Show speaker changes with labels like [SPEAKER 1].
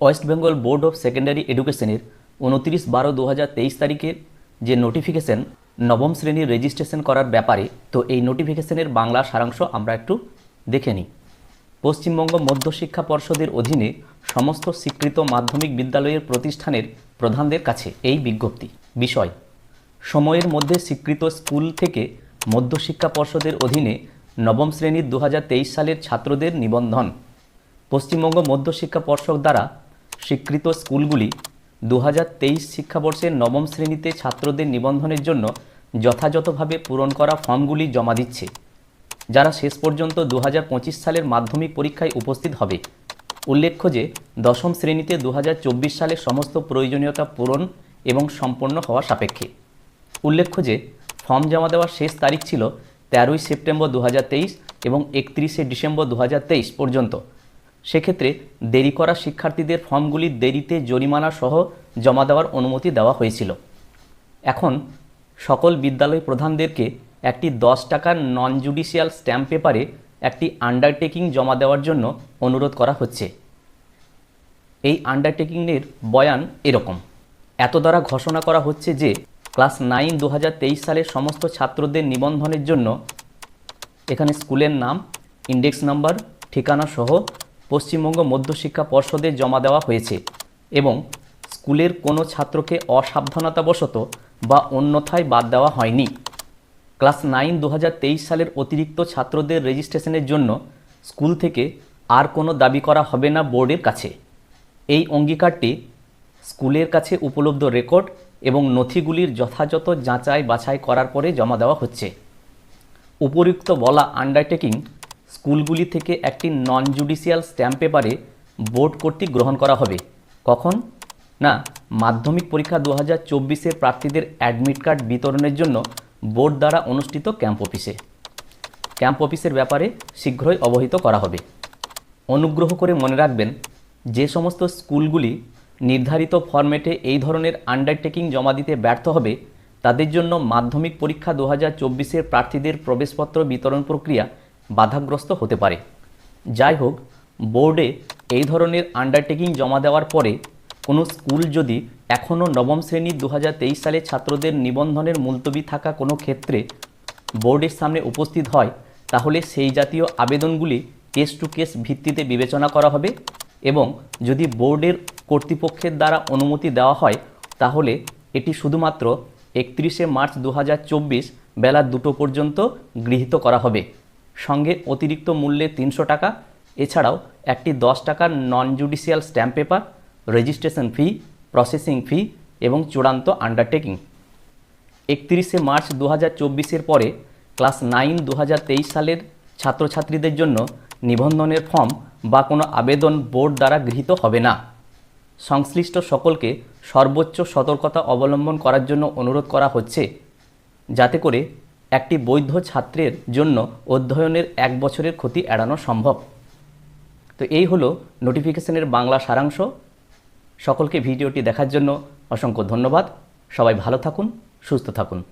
[SPEAKER 1] West Bengal board of secondary এডুকেশনের উনত্রিশ বারো দু তারিখের যে নোটিফিকেশন নবম শ্রেণির রেজিস্ট্রেশন করার ব্যাপারে, তো এই নোটিফিকেশনের বাংলা সারাংশ আমরা একটু দেখে নিই। পশ্চিমবঙ্গ মধ্যশিক্ষা পর্ষদের অধীনে সমস্ত স্বীকৃত মাধ্যমিক বিদ্যালয়ের প্রতিষ্ঠানের প্রধানদের কাছে এই বিজ্ঞপ্তি। বিষয়, সময়ের মধ্যে স্বীকৃত স্কুল থেকে মধ্যশিক্ষা পর্ষদের অধীনে নবম শ্রেণির দু হাজার তেইশ সালের ছাত্রদের নিবন্ধন। পশ্চিমবঙ্গ মধ্যশিক্ষা পর্ষদ দ্বারা স্বীকৃত স্কুলগুলি দু হাজার তেইশ শিক্ষাবর্ষের নবম শ্রেণীতে ছাত্রদের নিবন্ধনের জন্য যথাযথভাবে পূরণ করা ফর্মগুলি জমা দিচ্ছে, যারা শেষ পর্যন্ত দু হাজার পঁচিশ সালের মাধ্যমিক পরীক্ষায় উপস্থিত হবে। উল্লেখ্য যে, দশম শ্রেণীতে দু সালে সমস্ত প্রয়োজনীয়তা পূরণ এবং সম্পন্ন হওয়া সাপেক্ষে। উল্লেখ্য যে, ফর্ম জমা দেওয়ার শেষ তারিখ ছিল তেরোই সেপ্টেম্বর দু হাজার তেইশ এবং একত্রিশে ডিসেম্বর দু হাজার তেইশ পর্যন্ত। সেক্ষেত্রে দেরি করা শিক্ষার্থীদের ফর্মগুলি দেরিতে জরিমানা সহ জমা দেওয়ার অনুমতি দেওয়া হয়েছিল। এখন সকল বিদ্যালয় প্রধানদেরকে একটি দশ টাকার নন জুডিশিয়াল স্ট্যাম্প পেপারে একটি আন্ডারটেকিং জমা দেওয়ার জন্য অনুরোধ করা হচ্ছে। এই আন্ডারটেকিংয়ের বয়ান এরকম। এত দ্বারা ঘোষণা করা হচ্ছে যে ক্লাস নাইন দু হাজার তেইশ সালের সমস্ত ছাত্রদের নিবন্ধনের জন্য এখানে স্কুলের নাম ইন্ডেক্স নাম্বার ঠিকানা সহ পশ্চিমবঙ্গ মধ্যশিক্ষা পর্ষদে জমা দেওয়া হয়েছে এবং স্কুলের কোনো ছাত্রকে অসাবধানতাবশত বা অন্যথায় বাদ দেওয়া হয়নি। ক্লাস নাইন দু হাজার তেইশ সালের অতিরিক্ত ছাত্রদের রেজিস্ট্রেশনের জন্য স্কুল থেকে আর কোনো দাবি করা হবে না বোর্ডের কাছে। এই অঙ্গীকারটি স্কুলের কাছে উপলব্ধ রেকর্ড এবং নথিগুলির যথাযথ যাচাই বাছাই করার পরে জমা দেওয়া হচ্ছে। উপরিউক্ত বলা আন্ডারটেকিং স্কুলগুলি থেকে একটি নন জুডিশিয়াল স্ট্যাম্প পেপারে বোর্ড কর্তৃক গ্রহণ করা হবে। কখন? না, মাধ্যমিক পরীক্ষা দু হাজার চব্বিশের প্রার্থীদের অ্যাডমিট কার্ড বিতরণের জন্য বোর্ড দ্বারা অনুষ্ঠিত ক্যাম্প অফিসে ক্যাম্প অফিসের ব্যাপারে শীঘ্রই অবহিত করা হবে। অনুগ্রহ করে মনে রাখবেন, যে সমস্ত স্কুলগুলি নির্ধারিত ফরম্যাটে এই ধরনের আন্ডারটেকিং জমা দিতে ব্যর্থ হবে, তাদের জন্য মাধ্যমিক পরীক্ষা দু হাজার চব্বিশের প্রার্থীদের প্রবেশপত্র বিতরণ প্রক্রিয়া বাধাগ্রস্ত হতে পারে। যাই হোক, বোর্ডে এই ধরনের আন্ডারটেকিং জমা দেওয়ার পরে কোনো স্কুল যদি এখনও নবম শ্রেণির দু হাজার তেইশ সালে ছাত্রদের নিবন্ধনের মুলতবি থাকা কোনো ক্ষেত্রে বোর্ডের সামনে উপস্থিত হয়, তাহলে সেই জাতীয় আবেদনগুলি কেস টু কেস ভিত্তিতে বিবেচনা করা হবে এবং যদি বোর্ডের কর্তৃপক্ষের দ্বারা অনুমতি দেওয়া হয়, তাহলে এটি শুধুমাত্র একত্রিশে মার্চ দু হাজার চব্বিশ বেলা দুটো পর্যন্ত গৃহীত করা হবে। সঙ্গে অতিরিক্ত মূল্যে তিনশো টাকা, এছাড়াও একটি দশ টাকার non judicial stamp paper registration fee processing fee এবং চূড়ান্ত আন্ডারটেকিং একত্রিশে মার্চ দু হাজার পরে ক্লাস নাইন দু হাজার তেইশ সালের ছাত্রছাত্রীদের জন্য নিবন্ধনের ফর্ম বা কোনো আবেদন বোর্ড দ্বারা গৃহীত হবে না। সংশ্লিষ্ট সকলকে সর্বোচ্চ সতর্কতা অবলম্বন করার জন্য অনুরোধ করা হচ্ছে, যাতে করে একটি বৈধ ছাত্রের জন্য অধ্যয়নের এক বছরের ক্ষতি এড়ানো সম্ভব। তো এই হলো নোটিফিকেশনের বাংলা সারাংশ। সকলকে ভিডিওটি দেখার জন্য অসংখ্য ধন্যবাদ। সবাই ভালো থাকুন, সুস্থ থাকুন।